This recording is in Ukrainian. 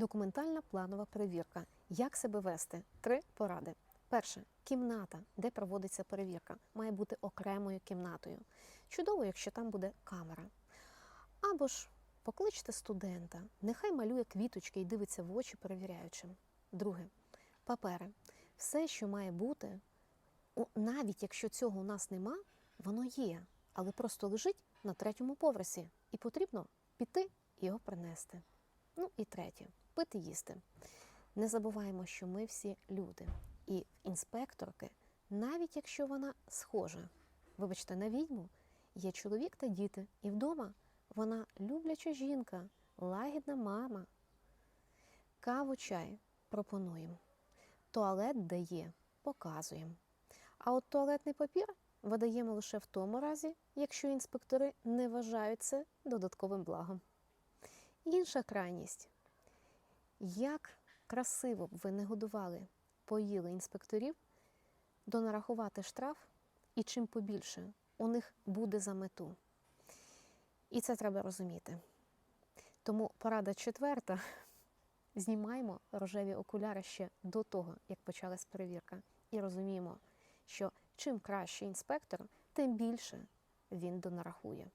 Документальна планова перевірка. Як себе вести? Три поради. Перше, кімната, де проводиться перевірка, має бути окремою кімнатою. Чудово, якщо там буде камера. Або ж покличте студента, нехай малює квіточки і дивиться в очі перевіряючим. Друге, папери. Все, що має бути, навіть якщо цього у нас нема, воно є, але просто лежить на третьому поверсі, і потрібно піти і його принести. Ну і третє пити їсти. Не забуваємо, що ми всі люди. І інспекторки, навіть якщо вона схожа, вибачте, на відьму, є чоловік та діти, і вдома вона любляча жінка, лагідна мама. Каву чай пропонуємо. Туалет дає, показуємо. А от туалетний папір видаємо лише в тому разі, якщо інспектори не вважають це додатковим благом. Інша крайність. Як красиво б ви не годували, поїли інспекторів, донарахувати штраф і чим побільше у них буде за мету. І це треба розуміти. Тому порада четверта: знімаємо рожеві окуляри ще до того, як почалась перевірка, і розуміємо, що чим краще інспектор, тим більше він донарахує.